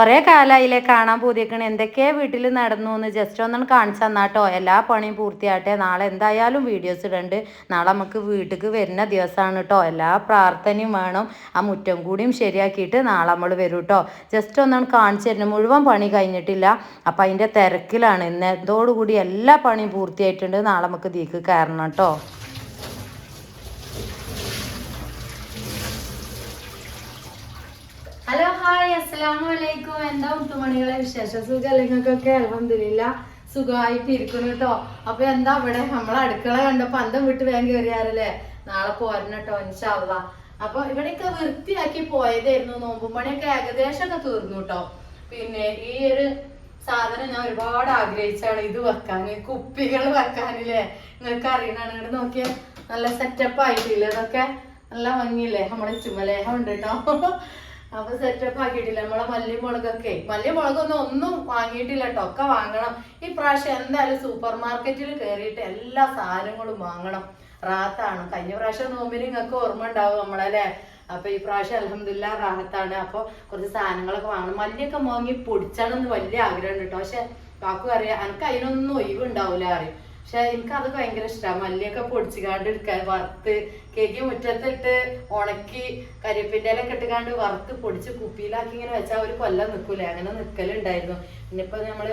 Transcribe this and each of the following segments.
കുറേ കാലമായില്ലേ കാണാൻ പൂതിയേക്കണ. എന്തൊക്കെയാ വീട്ടിൽ നടന്നു എന്ന് ജസ്റ്റ് ഒന്നും കാണിച്ചു തന്നാട്ടോ. എല്ലാ പണിയും പൂർത്തിയാട്ടെ നാളെ എന്തായാലും വീഡിയോസ് ഇടണ്ട്. നാളെ നമുക്ക് വീട്ടിലേക്ക് വരുന്ന ദിവസമാണ് കേട്ടോ എല്ലാ പ്രാർത്ഥനയും വേണം. ആ മുറ്റം കൂടിയും ശരിയാക്കിയിട്ട് നാളെ നമ്മൾ വരും കേട്ടോ ജസ്റ്റ് ഒന്നാണ് കാണിച്ചു തരുന്നു മുഴുവൻ പണി കഴിഞ്ഞിട്ടില്ല. അപ്പം അതിന്റെ തിരക്കിലാണ്. ഇന്ന് എന്തോടുകൂടി എല്ലാ പണിയും പൂർത്തിയായിട്ടുണ്ട്. നാളെ നമുക്ക് ദീക്ക് കയറണം കേട്ടോ ഹലോ ഹായ് അസ്സലാമു അലൈക്കും എന്താ മുത്തുമണികളെ വിശേഷം സുഖം നിങ്ങൾക്കൊക്കെ അലഹമില്ല സുഖമായിട്ട് ഇരിക്കുന്നു കേട്ടോ അപ്പൊ എന്താ ഇവിടെ? നമ്മളെ അടുക്കള കണ്ടപ്പോ അന്തം വിട്ട് വേഗം കയറിയാറല്ലേ നാളെ പോരണം കേട്ടോ ഇൻഷാള്ള അപ്പൊ ഇവിടെയൊക്കെ വൃത്തിയാക്കി പോയതായിരുന്നു. നോമ്പും പണിയൊക്കെ ഏകദേശം ഒക്കെ തീർന്നു കേട്ടോ പിന്നെ ഈ ഒരു സാധനം ഞാൻ ഒരുപാട് ആഗ്രഹിച്ചാണ് ഇത് വെക്കാന് കുപ്പികൾ വെക്കാനില്ലേ? നിങ്ങൾക്ക് അറിയണാണ് ഇങ്ങോട്ട് നോക്കിയ. നല്ല സെറ്റപ്പ് ആയിട്ടില്ലേ? ഇതൊക്കെ നല്ല ഭംഗിയില്ലേ? നമ്മുടെ ചുമലേഹം ഉണ്ട് കേട്ടോ അപ്പൊ സെറ്റപ്പ് ആക്കിയിട്ടില്ല. നമ്മളെ മല്ലിമുളകൊക്കെ. മല്ലിമുളകൊന്നും ഒന്നും വാങ്ങിയിട്ടില്ല കേട്ടോ ഒക്കെ വാങ്ങണം. ഈ പ്രാവശ്യം എന്തായാലും സൂപ്പർ മാർക്കറ്റിൽ കയറിയിട്ട് എല്ലാ സാധനങ്ങളും വാങ്ങണം. റാത്താണ്. കഴിഞ്ഞ പ്രാവശ്യം നോമ്പിന് നിങ്ങൾക്ക് ഓർമ്മ ഉണ്ടാവും നമ്മളല്ലേ? അപ്പൊ ഈ പ്രാവശ്യം അലഹമില്ല റാഹത്താണ് അപ്പൊ കുറച്ച് സാധനങ്ങളൊക്കെ വാങ്ങണം. മല്ലിയൊക്കെ വാങ്ങി പൊടിച്ചാണെന്ന് വലിയ ആഗ്രഹം ഉണ്ട് കേട്ടോ പക്ഷെ കാക്കു അറിയാം എനിക്ക് അതിനൊന്നും ഒഴിവുണ്ടാവില്ല അറിയും. പക്ഷെ എനിക്ക് അത് ഭയങ്കര ഇഷ്ടമാണ് മല്ലിയൊക്കെ പൊടിച്ചുകാണ്ട് എടുക്കാൻ വറുത്ത് കേക്ക് മുറ്റത്തിട്ട് ഉണക്കി കരിപ്പിന്റെ ഇലൊക്കെ ഇട്ടുകാണ്ട് വറുത്ത് പൊടിച്ച് കുപ്പിയിലാക്കി ഇങ്ങനെ വെച്ചാൽ ഒരു കൊല്ലം നിൽക്കൂലേ അങ്ങനെ നിൽക്കലുണ്ടായിരുന്നു പിന്നെ ഇപ്പൊ നമ്മൾ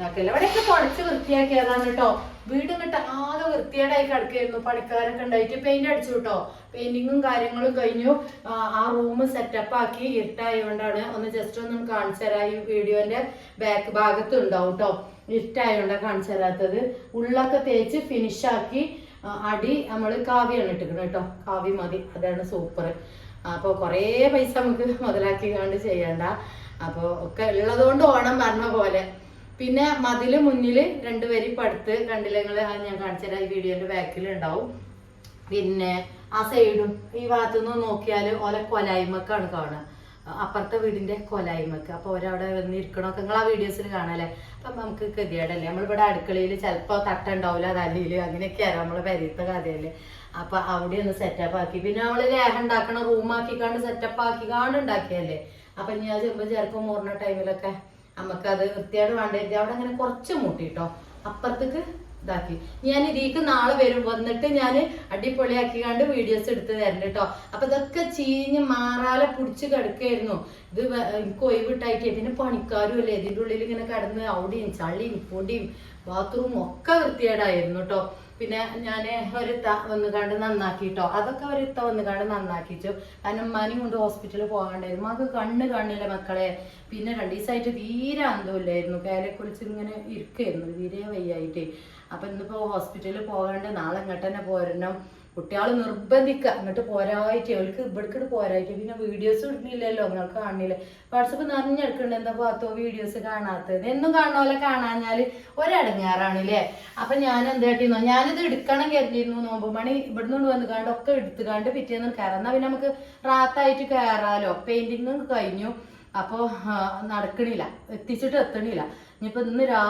ഇതാക്കൽ ഇവിടെയൊക്കെ പൊളിച്ച് വൃത്തിയാക്കിയതാണ് കേട്ടോ? വീട് കിട്ട ആകെ വൃത്തിയേടായി കിടക്കായിരുന്നു പണിക്കാരൊക്കെ ഉണ്ടായിട്ട് പെയിന്റ് അടിച്ചു കേട്ടോ. പെയിന്റിങ്ങും കാര്യങ്ങളും കഴിഞ്ഞു. ആ, റൂം സെറ്റപ്പ് ആക്കി ഇരുട്ടായതുകൊണ്ടാണ് ഒന്ന് ജസ്റ്റ് ഒന്ന് കാണിച്ചു ഈ വീഡിയോന്റെ ബാക്ക് ഭാഗത്ത് ഉണ്ടാവും കേട്ടോ. ഇരുട്ടായതുകൊണ്ടാണ് കാണിച്ചു തരാത്തത്. ഉള്ളൊക്കെ തേച്ച് ഫിനിഷ് ആക്കി അടി നമ്മൾ കാവ്യാണ് ഇട്ടിരിക്കുന്നത് കേട്ടോ. കാവ്യ മതി. അതാണ് സൂപ്പർ അപ്പോൾ കുറേ പൈസ നമുക്ക് മുതലാക്കി കണ്ട് ചെയ്യണ്ട. അപ്പോൾ ഒക്കെ ഉള്ളതുകൊണ്ട് ഓണം പറഞ്ഞ പോലെ. പിന്നെ മതിൽ മുന്നിൽ രണ്ട് വരി പടുത്ത് കണ്ടില്ല അത് ഞാൻ കാണിച്ചു തരാം. ഈ വീഡിയോന്റെ ബാക്കിൽ ഉണ്ടാവും. പിന്നെ ആ സൈഡും ഈ ഭാഗത്തു നിന്ന് നോക്കിയാൽ ഓരോ കൊലായ്മക്കാണ് കാണുക. അപ്പുറത്തെ വീടിന്റെ കൊലായ്മക്ക്. അപ്പൊ ഒരവിടെ വന്ന് ഇരിക്കണമൊക്കെ നിങ്ങൾ ആ വീഡിയോസിൽ കാണാല്ലേ? അപ്പം നമുക്ക് ഗതികേടല്ലേ? നമ്മളിവിടെ അടുക്കളയിൽ ചിലപ്പോൾ തട്ടുണ്ടാവില്ല തല്ലിയിൽ അങ്ങനെയൊക്കെയാണ് നമ്മളെ പരിയത്തെ കഥയല്ലേ. അപ്പൊ അവിടെ ഒന്ന് സെറ്റപ്പ് ആക്കി. പിന്നെ നമ്മൾ ലേഹ ഉണ്ടാക്കണ റൂമാക്കി കണ്ട് സെറ്റപ്പ് ആക്കി ഉണ്ടാക്കിയല്ലേ? അപ്പൊ ഞാൻ ചെറുപ്പം ചേർക്കും മോർണ ടൈമിലൊക്കെ നമുക്ക് അത് വൃത്തിയായിട്ട് വേണ്ടിയിട്ട് അവിടെ അങ്ങനെ കുറച്ച് മുട്ടിട്ടോ. അപ്പുറത്തേക്ക് ഇതാക്കി. ഞാൻ ഇതിക്ക് നാളെ വരും. വന്നിട്ട് ഞാൻ അടിപൊളിയാക്കി കണ്ട് വീഡിയോസ് എടുത്ത് തരണ്ട് കേട്ടോ അപ്പൊ ഇതൊക്കെ ചീഞ്ഞ് മാറാലെ പിടിച്ച് കിടക്കായിരുന്നു. ഇത് എനിക്ക് ഒഴിവിട്ടായിട്ട് പിന്നെ പണിക്കാരും അല്ലേ ഇതിന്റെ ഉള്ളിൽ ഇങ്ങനെ കിടന്ന് അവിടെയും ചളിയും പൊടിയും ബാത്റൂമും ഒക്കെ വൃത്തികേടായിരുന്നു കേട്ടോ പിന്നെ ഞാൻ ഒരുത്ത വന്ന് കണ്ട് നന്നാക്കി കേട്ടോ അതൊക്കെ ഒരുത്ത വന്ന് കണ്ട് നന്നാക്കിച്ചു. കാരണം ഉമ്മാനെയും കൊണ്ട് ഹോസ്പിറ്റലിൽ പോകാണ്ടായിരുന്നു. മക്ക് കണ്ണ് കാണില്ല മക്കളെ. പിന്നെ രണ്ട് ദിവസമായിട്ട് തീരെ അന്തമില്ലായിരുന്നു പേരെ കുളിച്ച് ഇങ്ങനെ ഇരിക്കായിരുന്നു. തീരെ വയ്യായിട്ട്. അപ്പൊ ഇന്നിപ്പോ ഹോസ്പിറ്റലിൽ പോകാണ്ട് നാളെ ഇങ്ങോട്ട് തന്നെ പോരണം. കുട്ടികൾ നിർബന്ധിക്കുക അങ്ങോട്ട് പോരായിട്ട് അവൾക്ക് ഇവിടേക്കിട്ട് പോരായിട്ട് പിന്നെ വീഡിയോസ് ഇടുന്നില്ലല്ലോ നിങ്ങൾക്ക് കാണുന്നില്ല വാട്സപ്പ് നിറഞ്ഞെടുക്കുന്നുണ്ട് എന്താ പാത്തോ വീഡിയോസ് കാണാത്തത്? എന്നും കാണുന്ന കാണാഞ്ഞാൽ ഒരടങ്ങാറാണ് അല്ലേ അപ്പൊ ഞാൻ എന്താ ഞാനിത് എടുക്കണം കരുതിയിരുന്നു നോമ്പ് മണി. ഇവിടുന്ന് വന്ന് കാണ്ട് ഒക്കെ എടുത്തുകാണ്ട് പിറ്റേന്ന് കയറാം എന്നാ പിന്നെ നമുക്ക് റാത്തായിട്ട് കയറാലോ പെയിന്റിങ് കഴിഞ്ഞു. അപ്പോ ആ, നടക്കണില്ല. എത്തിച്ചിട്ട് എത്തണില്ല. ഇനിയിപ്പോ ഇന്ന് രാ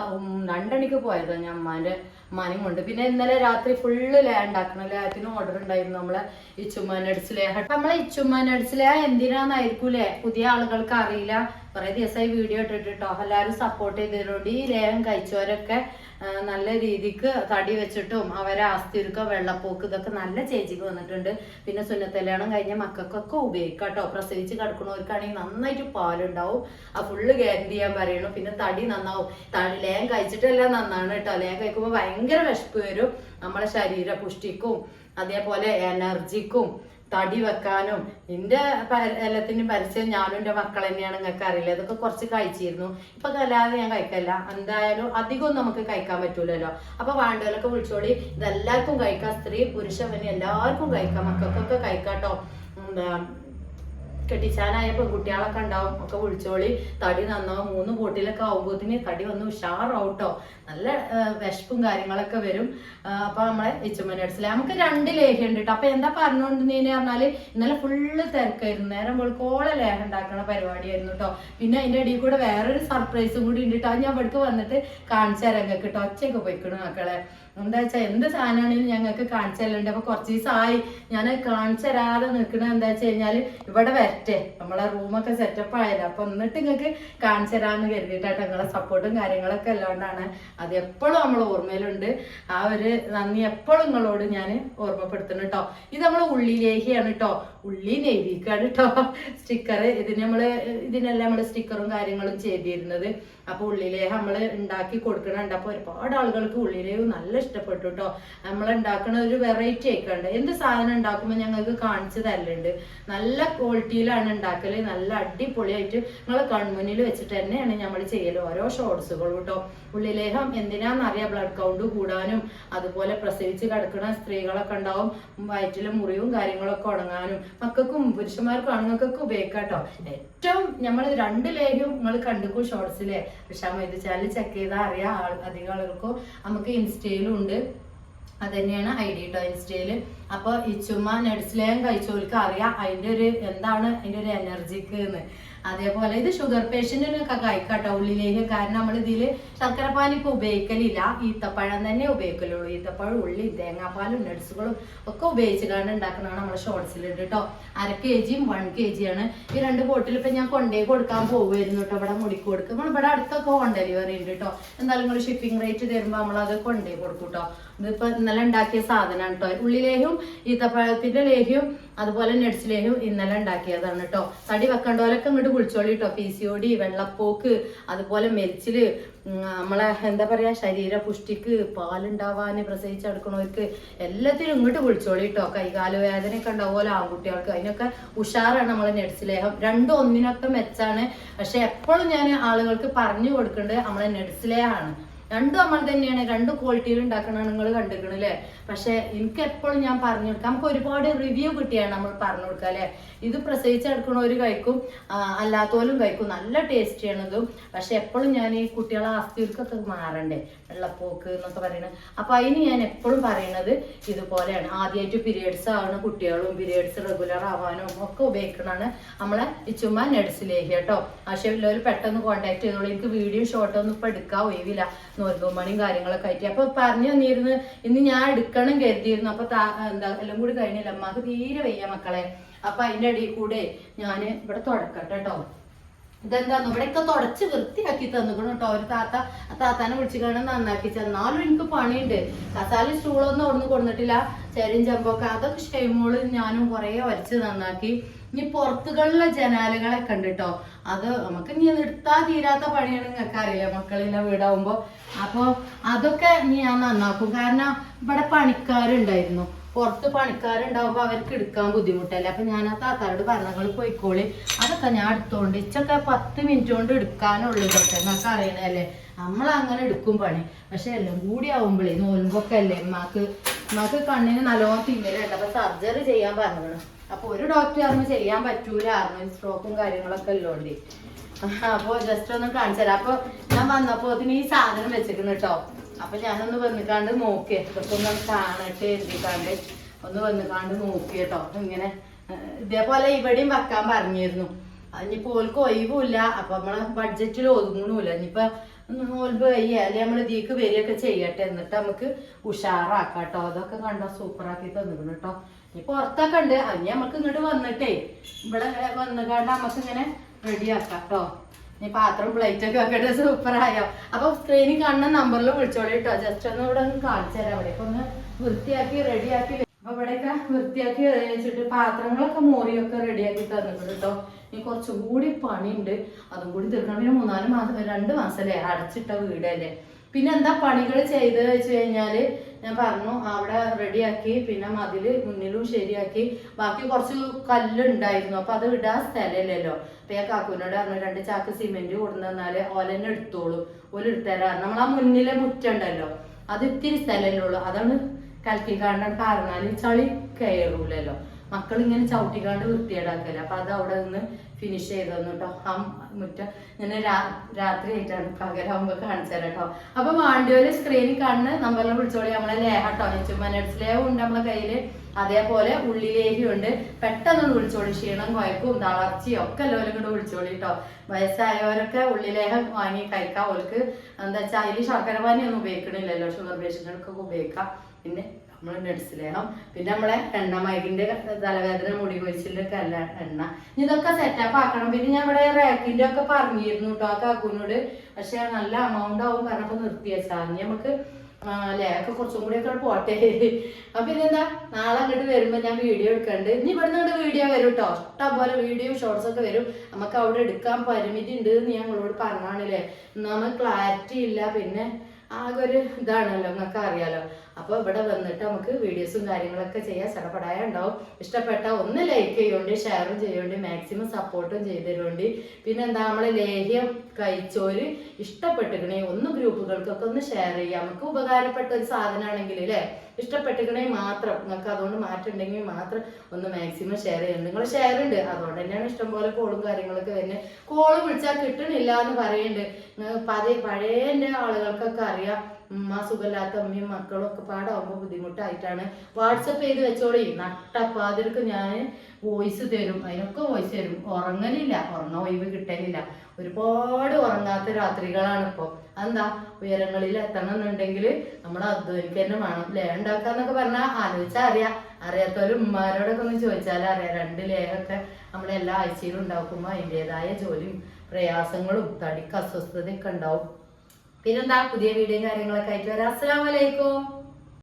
രണ്ടണിക്ക് പോയതാ ഞാൻ അമ്മാന്റെ ഉമ്മാനെയും കൊണ്ട്. പിന്നെ ഇന്നലെ രാത്രി ഫുള്ള് ലേ ഉണ്ടാക്കണം ലേഹത്തിന് ഓർഡർ ഉണ്ടായിരുന്നു നമ്മളെ ഇച്ചുമ്മാനടിച്ച് ലേഹ നമ്മളെ ഇച്ചുമ്മാനടിച്ച് ലേഹ എന്തിനാന്നായിരിക്കൂലേ പുതിയ ആളുകൾക്ക് അറിയില്ല. കുറെ ദിവസമായി വീഡിയോ ഇട്ടിട്ടോ എല്ലാവരും സപ്പോർട്ട് ചെയ്തതിനോട് ഈ ലേഹം കഴിച്ചവരൊക്കെ നല്ല രീതിക്ക് തടി വെച്ചിട്ടും അവരെ ആസ്തിരുക്കോ വെള്ളപ്പോക്ക് ഇതൊക്കെ നല്ല ചേച്ചിക്ക് വന്നിട്ടുണ്ട്. പിന്നെ സുന്നത്തല്യാണം കഴിഞ്ഞ മക്കൾക്കൊക്കെ ഉപയോഗിക്കാം കേട്ടോ പ്രസവിച്ച് കിടക്കുന്നവർക്കാണെങ്കിൽ നന്നായിട്ട് പാലുണ്ടാവും. ആ ഫുള്ള് ഗ്യാരണ്ടി ചെയ്യാൻ പറയണു. പിന്നെ തടി നന്നാവും. തടി ലേഹം കഴിച്ചിട്ടെല്ലാം നന്നാണ് കേട്ടോ ലേഹം കഴിക്കുമ്പോൾ ഭയങ്കര വിശപ്പ് വരും. നമ്മളെ ശരീര പുഷ്ടിക്കും അതേപോലെ എനർജിക്കും തടി വെക്കാനും എന്റെ എല്ലാത്തിനും പരസ്യം ഞാനും എന്റെ മക്കൾ തന്നെയാണ് നിങ്ങൾക്ക് അറിയില്ല? ഇതൊക്കെ കുറച്ച് കഴിച്ചിരുന്നു. ഇപ്പൊ അല്ലാതെ ഞാൻ കഴിക്കല്ല. എന്തായാലും അധികം നമുക്ക് കഴിക്കാൻ പറ്റൂലല്ലോ. അപ്പൊ വേണ്ടവരൊക്കെ വിളിച്ചോളി ഇതെല്ലാവർക്കും കഴിക്കാം. സ്ത്രീ പുരുഷ പിന്നെ എല്ലാവർക്കും കഴിക്കാം. മക്കൾക്കൊക്കെ കഴിക്കാട്ടോ എന്താ കെട്ടിച്ചാനായ പെൺകുട്ടികളൊക്കെ ഉണ്ടാവും. ഒക്കെ വിളിച്ചോളി. തടി നന്നാവും മൂന്ന് ബോട്ടിലൊക്കെ ആവുമ്പോത്തിന് തടി വന്ന് ഉഷാറാവട്ടോ. നല്ല വിശപ്പും കാര്യങ്ങളൊക്കെ വരും. അപ്പൊ നമ്മളെ ഇച്ചുമ്മനടിച്ചില്ല നമുക്ക് രണ്ട് ലേഹ്യം ഉണ്ട് കേട്ടോ അപ്പൊ എന്താ പറഞ്ഞോണ്ടെന്ന് പറഞ്ഞാൽ ഇന്നലെ ഫുള്ള് തിരക്കായിരുന്നു. നേരം വെളുക്കോളെ ലേഹം ഉണ്ടാക്കുന്ന പരിപാടിയായിരുന്നു കേട്ടോ പിന്നെ അതിന്റെ ഇടയിൽ കൂടെ വേറൊരു സർപ്രൈസും കൂടി ഉണ്ട് കേട്ടോ ഞാൻ ഇവിടേക്ക് വന്നിട്ട് കാണിച്ചു തരാം നിങ്ങൾക്ക് കേട്ടോ ഒച്ചയൊക്കെ പോയിക്കണു മക്കളെ. എന്താ വെച്ചാൽ എന്ത് സാധനമാണെങ്കിലും ഞങ്ങൾക്ക് കാണിച്ചു തരലുണ്ട്. അപ്പൊ കുറച്ച് ദിവസമായി ഞാൻ കാണിച്ചു തരാതെ നിൽക്കണത് എന്താ വെച്ച് കഴിഞ്ഞാൽ ഇവിടെ വരട്ടെ. നമ്മളെ റൂമൊക്കെ സെറ്റപ്പ് ആയല്ലോ. അപ്പൊ എന്നിട്ട് നിങ്ങൾക്ക് കാണിച്ചു തരാമെന്ന് കരുതിയിട്ടാട്ടോ നിങ്ങളെ സപ്പോർട്ടും കാര്യങ്ങളൊക്കെ അല്ലാണ്ടാണ് അത് എപ്പോഴും നമ്മൾ ഓർമ്മയിലുണ്ട്. ആ ഒരു നന്ദി എപ്പോഴും നിങ്ങളോട് ഞാൻ ഓർമ്മപ്പെടുത്തുന്നു കേട്ടോ ഇത് നമ്മൾ ഉള്ളിലേഹിയാണ് കേട്ടോ ഉള്ളി നെയ്തിക്കാണ് കേട്ടോ സ്റ്റിക്കർ ഇതിന് നമ്മൾ ഇതിനെല്ലാം നമ്മൾ സ്റ്റിക്കറും കാര്യങ്ങളും ചെയ്തിരുന്നത്. അപ്പൊ ഉള്ളിലേ നമ്മൾ ഉണ്ടാക്കി കൊടുക്കണുണ്ട് അപ്പൊ ഒരുപാട് ആളുകൾക്ക് ഉള്ളിലേ നല്ല ഇഷ്ടപ്പെട്ടു കേട്ടോ നമ്മൾ ഒരു വെറൈറ്റി ആയിക്കണ്ട്. എന്ത് സാധനം ഉണ്ടാക്കുമ്പോൾ ഞങ്ങൾക്ക് കാണിച്ചു തരലുണ്ട്. നല്ല ക്വാളിറ്റിയിലാണ് ഉണ്ടാക്കൽ. നല്ല അടിപൊളിയായിട്ട് നിങ്ങൾ കൺമുന്നിൽ വെച്ചിട്ട് തന്നെയാണ് നമ്മൾ ചെയ്യൽ ഓരോ ഷോർട്സുകളും കേട്ടോ ഉള്ളിലേഹം എന്തിനാന്നറിയാം? ബ്ലഡ് കൗണ്ട് കൂടാനും അതുപോലെ പ്രസവിച്ച് കിടക്കുന്ന സ്ത്രീകളൊക്കെ ഉണ്ടാവും. വയറ്റിലെ മുറിവും കാര്യങ്ങളൊക്കെ ഉണങ്ങാനും. മക്കൾക്കും പുരുഷന്മാർക്കും ആണുങ്ങൾക്കൊക്കെ ഉപയോഗിക്കാം കേട്ടോ ഏറ്റവും നമ്മൾ രണ്ട് ലേഹ്യം നിങ്ങൾ കണ്ടുക്കും ഷോർട്സിലെ പക്ഷെ ഇത് ചാനൽ ചെക്ക് ചെയ്താൽ അറിയാം അധികം ആളുകൾക്കും നമുക്ക് ഇൻസ്റ്റയിലും ഉണ്ട്. അത് തന്നെയാണ് ഐ ഡി കേട്ടോ ഇൻസ്റ്റയിൽ അപ്പൊ ഈ ചുമ്മാ നട്സ്ലേയം കഴിച്ചവർക്ക് അറിയാം അതിന്റെ ഒരു എന്താണ് അതിന്റെ ഒരു എനർജിക്ക് എന്ന് അതേപോലെ ഇത് ഷുഗർ പേഷ്യന്റിനൊക്കെ കഴിക്കാട്ടോ ഉള്ളിലേക്ക്. കാരണം നമ്മൾ ഇതിൽ ശർക്കരപ്പാനി ഇപ്പൊ ഉപയോഗിക്കലില്ല. ഈത്തപ്പഴം തന്നെ ഉപയോഗിക്കലുള്ളൂ. ഈത്തപ്പഴം ഉള്ളി തേങ്ങാപ്പാലും നട്സുകളും ഒക്കെ ഉപയോഗിച്ചിട്ടാണ് ഉണ്ടാക്കുന്നതാണ് നമ്മൾ ഷോർട്സിലുണ്ട് കേട്ടോ അര കെ ജിയും വൺ കെ ആണ് ഈ രണ്ട് ബോട്ടിൽ ഇപ്പൊ ഞാൻ കൊണ്ടേ കൊടുക്കാൻ പോകുമായിരുന്നു കേട്ടോ ഇവിടെ മുടിക്ക് കൊടുക്കും നമ്മൾ ഇവിടെ അടുത്തൊക്കെ ഹോം ഡെലിവറി ഉണ്ട് കേട്ടോ എന്തായാലും നിങ്ങൾ ഷിപ്പിംഗ് റേറ്റ് തരുമ്പോൾ നമ്മളത് കൊണ്ടേ കൊടുക്കും കേട്ടോ ഇതിപ്പോ ഇന്നലെ ഉണ്ടാക്കിയ സാധനമാണ് കേട്ടോ ഉള്ളിലേഹ്യം ഈത്തപ്പഴത്തിന്റെ ലേഹ്യവും അതുപോലെ നട്സ് ലേഹ്യവും ഇന്നലെ ഉണ്ടാക്കിയതാണ് കേട്ടോ തടി വെക്കേണ്ടവരൊക്കെ ഇങ്ങോട്ട് കുളിച്ചോളി കേട്ടോ പി സി ഒ ഡി വെള്ളപ്പോക്ക് അതുപോലെ മെരിച്ചിൽ നമ്മളെ എന്താ പറയാ ശരീര പുഷ്ടിക്ക് പാലുണ്ടാവാന് പ്രസവിച്ചെടുക്കണവർക്ക് എല്ലാത്തിനും ഇങ്ങോട്ട് കുളിച്ചോളി കേട്ടോ കൈകാല വേദന വേദനയൊക്കെ ഉണ്ടാവുമല്ലോ ആൺകുട്ടികൾക്ക്. അതിനൊക്കെ ഉഷാറാണ് നമ്മളെ നട്സ് ലേഹം രണ്ടും ഒന്നിനൊക്കെ മെച്ചാണ്. പക്ഷെ എപ്പോഴും ഞാൻ ആളുകൾക്ക് പറഞ്ഞു കൊടുക്കേണ്ടത് നമ്മളെ നട്സ് ലേഹമാണ് രണ്ടും നമ്മൾ തന്നെയാണ്. രണ്ട് ക്വാളിറ്റിയിൽ ഉണ്ടാക്കണ നിങ്ങൾ കണ്ടിരിക്കണം അല്ലേ? പക്ഷെ എനിക്ക് എപ്പോഴും ഞാൻ പറഞ്ഞു കൊടുക്കാം. നമുക്ക് ഒരുപാട് റിവ്യൂ കിട്ടിയാണ് നമ്മൾ പറഞ്ഞു കൊടുക്കുക അല്ലെ? ഇത് പ്രസവിച്ചെടുക്കണവര് കഴിക്കും അല്ലാത്തവരും കഴിക്കും. നല്ല ടേസ്റ്റിയാണ് ഇതും പക്ഷെ എപ്പോഴും ഞാൻ ഈ കുട്ടികളെ ആസ്തികൾക്കൊക്കെ മാറണ്ടേ? വെള്ളപ്പോക്ക് എന്നൊക്കെ പറയുന്നത് അപ്പൊ അതിന് ഞാൻ എപ്പോഴും പറയുന്നത് ഇതുപോലെയാണ്. ആദ്യമായിട്ട് പീരിയഡ്സ് ആവുന്ന കുട്ടികളും പീരിയഡ്സ് റെഗുലർ ആവാനും ഒക്കെ ഉപയോഗിക്കണതാണ് നമ്മളെ ചുമ്മാ നെഡ്സിലേക്ക് കേട്ടോ. ആവശ്യമില്ലവർ പെട്ടെന്ന് കോണ്ടാക്ട് ചെയ്തോളൂ. എനിക്ക് വീഡിയോ ഷോട്ട് ഒന്നും ഇപ്പൊ എടുക്കാൻ ഒഴിവില്ല. നോൽക്കും പണിയും കാര്യങ്ങളൊക്കെ ആയിട്ട്. അപ്പൊ പറഞ്ഞു തന്നിരുന്നു ഇന്ന് ഞാൻ എടുക്കണം കരുതിയിരുന്നു. അപ്പൊ എന്താ എല്ലാം കൂടി കഴിഞ്ഞില്ല? അമ്മയ്ക്ക് തീരെ വയ്യ മക്കളെ. അപ്പൊ അതിന്റെ ഇടയിൽ കൂടെ ഞാൻ ഇവിടെ തുടക്കട്ടെ കേട്ടോ. ഇതെന്താന്ന് ഇവിടെയൊക്കെ തുടച്ച് വൃത്തിയാക്കി തന്നിക്കണം കേട്ടോ ഒരു താത്ത ആ താത്താനെ കാണാൻ നന്നാക്കി ചെന്നാലും എനിക്ക് പണിയുണ്ട്. കസാല സ്റ്റൂളൊന്നും അവിടുന്ന് കൊടുത്തിട്ടില്ല ചെരിയും ചെമ്പൊക്കെ അതൊക്കെ ഷെയ്മോൾ ഞാനും കുറേ വരച്ച് നന്നാക്കി. ഇനി പുറത്തുകളിലെ ജനാലുകളെ ഉണ്ട് കേട്ടോ അത് നമുക്ക് ഇനി എടുത്താ തീരാത്ത പണിയാണ്. നിങ്ങൾക്ക് അറിയില്ല മക്കളിലെ വീടാവുമ്പോ. അപ്പൊ അതൊക്കെ ഞാൻ നന്നാക്കും. കാരണം ഇവിടെ പണിക്കാരുണ്ടായിരുന്നു. പുറത്ത് പണിക്കാരുണ്ടാവുമ്പോ അവർക്ക് എടുക്കാൻ ബുദ്ധിമുട്ടല്ലേ? അപ്പൊ ഞാൻ ആ താത്താരോട് പറഞ്ഞങ്ങൾ പോയിക്കോളി. അതൊക്കെ ഞാൻ എടുത്തോണ്ട് ഇച്ചൊക്കെ പത്ത് മിനിറ്റ് കൊണ്ട് എടുക്കാനുള്ളൂ ഇതൊക്കെ. എന്നൊക്കെ അറിയണല്ലേ നമ്മൾ അങ്ങനെ എടുക്കും പണി. പക്ഷെ എല്ലാം കൂടി ആവുമ്പോഴേ നോൽമ്പൊക്കെ അല്ലേ? ഉമ്മാക്ക് ഉമ്മാക്ക് കണ്ണിന് നല്ലോണം തിന്നലുണ്ട് അപ്പൊ സർജറി ചെയ്യാൻ പറഞ്ഞു അപ്പൊ ഒരു ഡോക്ടർ പറഞ്ഞു ചെയ്യാൻ പറ്റൂല. പറഞ്ഞു സ്ട്രോക്കും കാര്യങ്ങളൊക്കെ ഉള്ളതുകൊണ്ട് അപ്പൊ ജസ്റ്റ് ഒന്ന് കാണിച്ചു അപ്പൊ ഞാൻ വന്നപ്പോ അതിന് ഈ സാധനം വെച്ചിരിക്കുന്നു കേട്ടോ. അപ്പൊ ഞാനൊന്ന് വന്നിക്കാണ്ട് നോക്കി. ഇതൊക്കെ ഒന്ന് കാണട്ടെ എഴുതിക്കാണ്ട്. ഒന്ന് വന്നിക്കാണ്ട് നോക്കി കേട്ടോ. ഇങ്ങനെ ഇതേപോലെ ഇവിടെയും വെക്കാൻ പറഞ്ഞിരുന്നു. ഇനിയിപ്പോ ഓൽക്ക് ഒഴിവില്ല അപ്പൊ നമ്മളെ ബഡ്ജറ്റിൽ ഒതുങ്ങണില്ല. ഇനിയിപ്പൊ നോൽബ് കഴിയ. അല്ലെ നമ്മൾ ഇതിക്ക് വരികയൊക്കെ ചെയ്യട്ടെ. എന്നിട്ട് നമുക്ക് ഉഷാറാക്കാം കേട്ടോ. അതൊക്കെ കണ്ടോ? സൂപ്പറാക്കി തന്നിരുന്നു കേട്ടോ. ഇനി പുറത്തൊക്കെ ഉണ്ട്. അതിന് നമുക്ക് ഇങ്ങോട്ട് വന്നിട്ടേ. ഇവിടെ വന്നുകാണ്ട് നമുക്ക് ഇങ്ങനെ റെഡിയാക്കാം കേട്ടോ. ഇനി പാത്രം പ്ലേറ്റ് ഒക്കെ വെക്കട്ടെ സൂപ്പറായോ? അപ്പൊ സ്ക്രീനിൽ കാണുന്ന നമ്പറിൽ വിളിച്ചോളി കേട്ടോ ജസ്റ്റ് ഒന്ന് ഇവിടെ ഒന്ന് കാണിച്ചു തരാം അവിടെ. ഒന്ന് വൃത്തിയാക്കി റെഡിയാക്കി അപ്പൊ ഇവിടെയൊക്കെ വൃത്തിയാക്കി വെച്ചിട്ട് പാത്രങ്ങളൊക്കെ മോറിയൊക്കെ റെഡിയാക്കി തന്നിട്ടുണ്ട് കേട്ടോ ഇനി കുറച്ചും കൂടി പണിയുണ്ട്. അതും കൂടി തീർക്കണം. പിന്നെ മൂന്നാൽ മാസം രണ്ട് അല്ലേ അടച്ചിട്ട വീടല്ലേ? പിന്നെ എന്താ പണികൾ ചെയ്ത് വെച്ച് കഴിഞ്ഞാൽ ഞാൻ പറഞ്ഞു അവിടെ റെഡിയാക്കി പിന്നെ മതിൽ മുന്നിലും ശരിയാക്കി. ബാക്കി കുറച്ച് കല്ലുണ്ടായിരുന്നു അപ്പൊ അത് ഇടാൻ സ്ഥലമില്ലല്ലോ. അപ്പൊ ഞാൻ കാക്കൂനോട് പറഞ്ഞു രണ്ട് ചാക്ക് സിമെന്റ് കൊടുന്നു തന്നാൽ ഓലെന്നെ എടുത്തോളൂ ഓൽ എടുത്തരാ. നമ്മൾ ആ മുന്നിലെ മുറ്റുണ്ടല്ലോ അത് ഇത്തിരി സ്ഥലമല്ലേ ഉള്ളൂ അതാണ് കാണാൻ പറഞ്ഞാൽ ചളി കയറൂലല്ലോ. മക്കൾ ഇങ്ങനെ ചവിട്ടിക്കാണ്ട് വൃത്തിയേടാക്കല അപ്പൊ അത് അവിടെ നിന്ന് ഫിനിഷ് ചെയ്ത് തന്നു കേട്ടോ മുറ്റം ഇങ്ങനെ രാത്രി ആയിട്ടാണ് പകരാകുമ്പോ കാണിച്ചു തരാം കേട്ടോ അപ്പൊ മാണ്ടിയോൽ സ്ക്രീനിൽ കാണുന്ന നമ്പറിൽ വിളിച്ചോളി. നമ്മളെ ലേഹ കേട്ടോ ചുമനട്സ് ലേഹം ഉണ്ട് നമ്മളെ കയ്യിൽ. അതേപോലെ ഉള്ളിലേഹിയുണ്ട് പെട്ടെന്ന് വിളിച്ചോളി. ക്ഷീണം കുഴപ്പവും തളർച്ചയും ഒക്കെ എല്ലാവരും കൂടെ വിളിച്ചോളി കേട്ടോ വയസ്സായവരൊക്കെ ഉള്ളിലേഹം വാങ്ങി കഴിക്കാം. അവർക്ക് എന്താ വെച്ചാൽ അതിൽ ശർക്കര പാനി ഒന്നും ഉപയോഗിക്കണില്ലല്ലോ. ഷുഗർ പേഷ്യന്റുകൾക്കൊക്കെ ഉപയോഗിക്കാം. പിന്നെ നമ്മൾ നട്സ് ലേഹം പിന്നെ നമ്മളെ എണ്ണ മൈക്കിന്റെ തലവേദന മുടി കൊഴിച്ചിലൊക്കെ അല്ല എണ്ണ. ഇതൊക്കെ സെറ്റപ്പ് ആക്കണം. പിന്നെ ഞാൻ ഇവിടെ റാക്കിന്റെ ഒക്കെ പറഞ്ഞിരുന്നു കേട്ടോ ആ കാക്കൂനോട് പക്ഷെ നല്ല എമൗണ്ട് ആവും പറഞ്ഞപ്പോ നിർത്തി വെച്ചാൽ നമുക്ക് ലേഖൊക്കെ കുറച്ചും കൂടി ഒക്കെ പോട്ടെ. അപ്പൊ ഇതെന്താ? നാളെ അങ്ങോട്ട് വരുമ്പോ ഞാൻ വീഡിയോ എടുക്കണ്ട്. ഇനി ഇവിടെ നിന്ന് വീഡിയോ വരും കേട്ടോ ഇഷ്ടം പോലെ വീഡിയോ ഷോർട്സ് ഒക്കെ വരും. നമുക്ക് അവിടെ എടുക്കാൻ പരിമിതി ഉണ്ട് ഞാൻ നിങ്ങളോട് പറഞ്ഞാണല്ലേ നമുക്ക് ക്ലാരിറ്റി ഇല്ല. പിന്നെ ആകെ ഒരു ഇതാണല്ലോ നിങ്ങൾക്ക് അറിയാലോ അപ്പോൾ ഇവിടെ വന്നിട്ട് നമുക്ക് വീഡിയോസും കാര്യങ്ങളൊക്കെ ചെയ്യാൻ ചടപടായ ഉണ്ടാവും ഇഷ്ടപ്പെട്ട ഒന്ന് ലൈക്ക് ചെയ്യുകൊണ്ട് ഷെയറും ചെയ്യുകൊണ്ട് മാക്സിമം സപ്പോർട്ടും ചെയ്ത് തരുകൊണ്ട് പിന്നെ എന്താ നമ്മളെ ലേഹ്യം കഴിച്ചോര് ഇഷ്ടപ്പെട്ടിരിക്കണേ ഒന്ന് ഗ്രൂപ്പുകൾക്കൊക്കെ ഒന്ന് ഷെയർ ചെയ്യാം. നമുക്ക് ഉപകാരപ്പെട്ട ഒരു സാധനമാണെങ്കിൽ അല്ലേ ഇഷ്ടപ്പെട്ടുകണേ മാത്രം. നിങ്ങൾക്ക് അതുകൊണ്ട് മാറ്റുണ്ടെങ്കിൽ മാത്രം ഒന്ന് മാക്സിമം ഷെയർ ചെയ്യണം നിങ്ങൾ ഷെയർ ഉണ്ട്. അതുകൊണ്ട് തന്നെയാണ് ഇഷ്ടംപോലെ കോളും കാര്യങ്ങളൊക്കെ വരുന്നത് കോൾ വിളിച്ചാൽ കിട്ടണില്ല എന്ന് പറയുന്നുണ്ട് പഴയ പഴയ ആളുകൾക്കൊക്കെ അറിയാം. ഉമ്മ സുഖമില്ലാത്ത അമ്മയും മക്കളും ഒക്കെ പാടാവുമ്പോൾ ബുദ്ധിമുട്ടായിട്ടാണ്. വാട്സപ്പ് ചെയ്ത് വെച്ചോളി. നട്ടപ്പാതിർക്ക് ഞാൻ വോയിസ് തരും. അതിനൊക്കെ വോയിസ് തരും. ഉറങ്ങലില്ല. ഉറങ്ങാൻ ഒഴിവ് കിട്ടലില്ല. ഒരുപാട് ഉറങ്ങാത്ത രാത്രികളാണ് ഇപ്പോൾ അതെന്താ? ഉയരങ്ങളിൽ എത്തണം എന്നുണ്ടെങ്കിൽ നമ്മൾ അധ്വാനിക്ക് തന്നെ വേണം ലേ ഉണ്ടാക്കാന്നൊക്കെ പറഞ്ഞാൽ ആലോചിച്ചാൽ അറിയാം. അറിയാത്തവരും ഉമ്മാരോടൊക്കെ ഒന്ന് ചോദിച്ചാൽ അറിയാം. രണ്ട് ലേഹൊക്കെ നമ്മൾ എല്ലാ ആഴ്ചയിലും ഉണ്ടാക്കുമ്പോൾ അതിന്റെതായ ജോലിയും പ്രയാസങ്ങളും തടിക്ക് അസ്വസ്ഥതയൊക്കെ ഉണ്ടാവും. പിന്നെന്താ പുതിയ വീഡിയോയും കാര്യങ്ങളൊക്കെ ആയിട്ട് വരാം. അസ്സലാമലൈക്കും